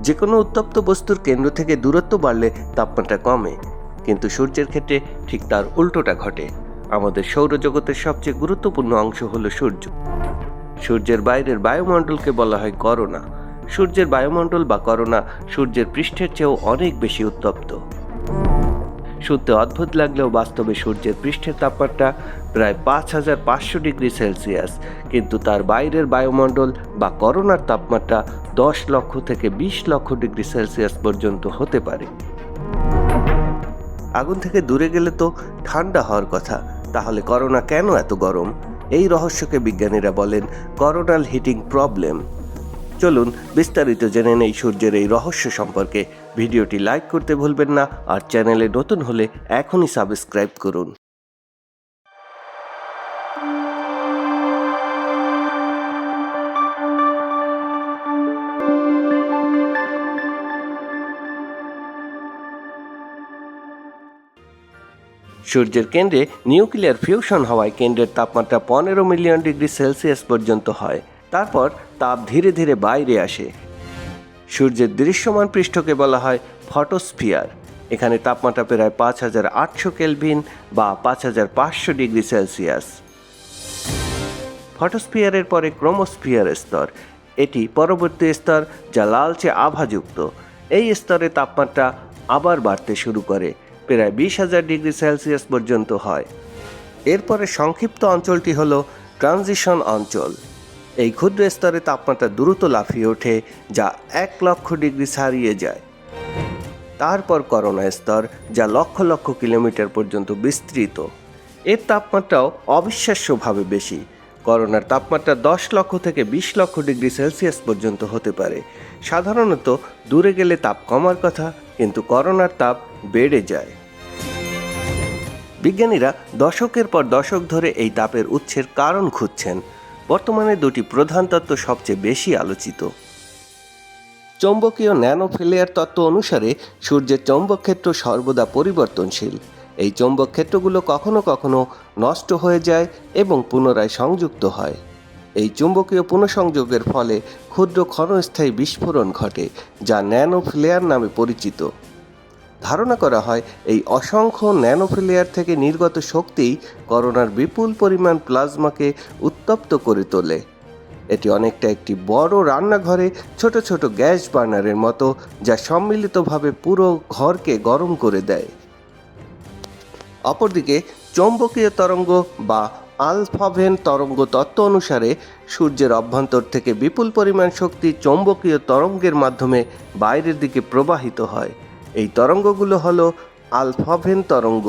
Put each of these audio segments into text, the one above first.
যে কোনো উত্তপ্ত বস্তুর কেন্দ্র থেকে দূরত্ব বাড়লে তাপমাত্রা কমে। কিন্তু সূর্যের ক্ষেত্রে ঠিক তার উল্টোটা ঘটে। আমাদের সৌরজগতের সবচেয়ে গুরুত্বপূর্ণ অংশ হল সূর্য। সূর্যের বাইরের বায়ুমণ্ডলকে বলা হয় করোনা। সূর্যের বায়ুমণ্ডল বা করোনা সূর্যের পৃষ্ঠের চেয়েও অনেক বেশি উত্তপ্ত। শুনতে অদ্ভুত লাগলেও বাস্তবে সূর্যের পৃষ্ঠের তাপমাত্রা প্রায় পাঁচ হাজার পাঁচশো ডিগ্রি সেলসিয়াস। কিন্তু তার বাইরের বায়ুমণ্ডল বা করোনার তাপমাত্রা দশ লক্ষ থেকে বিশ লক্ষ ডিগ্রি সেলসিয়াস পর্যন্ত হতে পারে। আগুন থেকে দূরে গেলে তো ঠান্ডা হওয়ার কথা। তাহলে করোনা কেন এত গরম? এই রহস্যকে বিজ্ঞানীরা বলেন, করোনাল হিটিং প্রবলেম। চলুন বিস্তারিত জেনে নেই সূর্যের এই রহস্য সম্পর্কে। ভিডিওটি লাইক করতে ভুলবেন না, আর চ্যানেলে নতুন হলে এখনই সাবস্ক্রাইব করুন। সূর্যের কেন্দ্রে নিউক্লিয়ার ফিউশন হওয়ায় কেন্দ্রের তাপমাত্রা পনেরো মিলিয়ন ডিগ্রি সেলসিয়াস পর্যন্ত হয়। তারপর তাপ ধীরে ধীরে বাইরে আসে। সূর্যের দৃশ্যমান পৃষ্ঠকে বলা হয় ফটোস্ফিয়ার। এখানে তাপমাত্রা প্রায় পাঁচ হাজার আটশো কেলভিন বা পাঁচ হাজার পাঁচশো ডিগ্রি সেলসিয়াস। ফটোস্ফিয়ারের পরে ক্রোমোস্ফিয়ার স্তর। এটি পরবর্তী স্তর যা লালচে আভাযুক্ত। এই স্তরে তাপমাত্রা আবার বাড়তে শুরু করে, প্রায় বিশ হাজার ডিগ্রি সেলসিয়াস পর্যন্ত হয়। এরপরে সংক্ষিপ্ত অঞ্চলটি হল ট্রানজিশন অঞ্চল। এই ক্ষুদ্র স্তরে তাপমাত্রা দ্রুত লাফিয়ে ওঠে, যা এক লক্ষ ডিগ্রি ছাড়িয়ে যায়। তারপর করোনা স্তর, যা লক্ষ লক্ষ কিলোমিটার পর্যন্ত বিস্তৃত। এর তাপমাত্রাও অবিশ্বাস্যভাবে বেশি। করোনার তাপমাত্রা দশ লক্ষ থেকে বিশ লক্ষ ডিগ্রি সেলসিয়াস পর্যন্ত হতে পারে। সাধারণত দূরে গেলে তাপ কমার কথা, কিন্তু করোনার তাপ বেড়ে যায়। বিজ্ঞানীরা দশকের পর দশক ধরে এই তাপের উৎসের কারণ খুঁজছেন। বর্তমানে দুটি প্রধান তত্ত্ব সবচেয়ে বেশি আলোচিত। চৌম্বকীয় ন্যানোফিলেয়ার তত্ত্ব অনুসারে সূর্যের চৌম্বক ক্ষেত্র সর্বদা পরিবর্তনশীল। এই চৌম্বক ক্ষেত্রগুলো কখনো কখনো নষ্ট হয়ে যায় এবং পুনরায় সংযুক্ত হয়। এই চুম্বকীয় পুনঃসংযোগের ফলে ক্ষুদ্র ক্ষণস্থায়ী বিস্ফোরণ ঘটে, যা ন্যানোফ্লেয়ার নামে পরিচিত। ধারণা করা হয় এই অসংখ্য ন্যানোফিলেয়ার থেকে নির্গত শক্তিই করোনার বিপুল পরিমাণ প্লাজমাকে উত্তপ্ত করে তোলে। এটি অনেকটা একটি বড় রান্নাঘরে ছোট ছোট গ্যাস বার্নারের মতো যা সম্মিলিতভাবে পুরো ঘরকে গরম করে দেয়। অপরদিকে, চৌম্বকীয় তরঙ্গ বা আলফাভেন তরঙ্গ তত্ত্ব অনুসারে সূর্যের অভ্যন্তর থেকে বিপুল পরিমাণ শক্তি চৌম্বকীয় তরঙ্গের মাধ্যমে বাইরের দিকে প্রবাহিত হয়। এই তরঙ্গগুলো হলো আলফাভেন তরঙ্গ।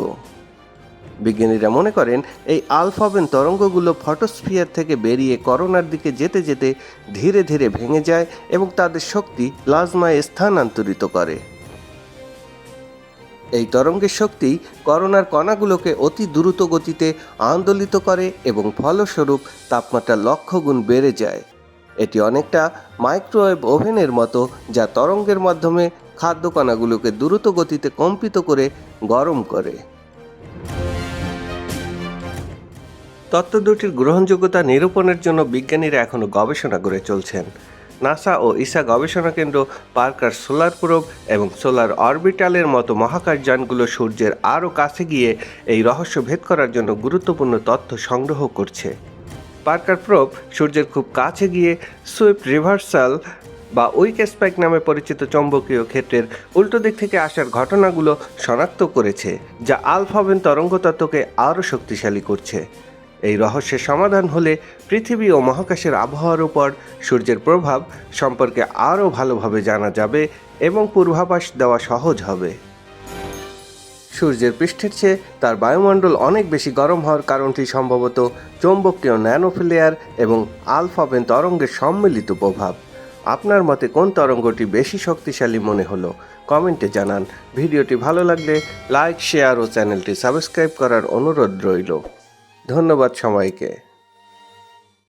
বিজ্ঞানীরা মনে করেন, এই আলফাভেন তরঙ্গগুলো ফটোস্ফিয়ার থেকে বেরিয়ে করোনার দিকে যেতে যেতে ধীরে ধীরে ভেঙে যায় এবং তাদের শক্তি প্লাজমায় স্থানান্তরিত করে। এই তরঙ্গের শক্তি করোনার কণাগুলোকে অতি দ্রুত গতিতে আন্দোলিত করে এবং ফলস্বরূপ তাপমাত্রা লক্ষ গুণ বেড়ে যায়। এটি অনেকটা মাইক্রোওয়েভ ওভেনের মতো যা তরঙ্গের মাধ্যমে খাদ্য কণাগুলোকে দ্রুত গতিতে কম্পিত করে গরম করে। তত্ত্ব দুটির গ্রহণযোগ্যতা নিরূপণের জন্য বিজ্ঞানীরা এখনও গবেষণা করে চলছেন। নাসা ও ইসা গবেষণা কেন্দ্র পার্কার সোলার প্রোব এবং সোলার অরবিটালের মতো মহাকাশযানগুলো সূর্যের আরও কাছে গিয়ে এই রহস্য ভেদ করার জন্য গুরুত্বপূর্ণ তথ্য সংগ্রহ করছে। পার্কার প্রোব সূর্যের খুব কাছে গিয়ে সুইফট রিভার্সাল বা উইক স্পাইক নামে পরিচিত চৌম্বকীয় ক্ষেত্রের উল্টো দিক থেকে আসার ঘটনাগুলো শনাক্ত করেছে, যা আলফাবেন তরঙ্গ তত্ত্বকে আরও শক্তিশালী করছে। এই রহস্যের সমাধান হলে পৃথিবী ও মহাকাশের আবহাওয়ার উপর সূর্যের প্রভাব সম্পর্কে আরও ভালোভাবে জানা যাবে এবং পূর্বাভাস দেওয়া সহজ হবে। সূর্যের পৃষ্ঠের চেয়ে তার বায়ুমণ্ডল অনেক বেশি গরম হওয়ার কারণটি সম্ভবত চৌম্বকীয় ন্যানোফিলেয়ার এবং আলফাবেন তরঙ্গের সম্মিলিত প্রভাব। আপনার মতে কোন তরঙ্গটি বেশি শক্তিশালী মনে হলো? কমেন্টে জানান। ভিডিওটি ভালো লাগলে লাইক, শেয়ার ও চ্যানেলটি সাবস্ক্রাইব করার অনুরোধ রইল। ধন্যবাদ সবাইকে।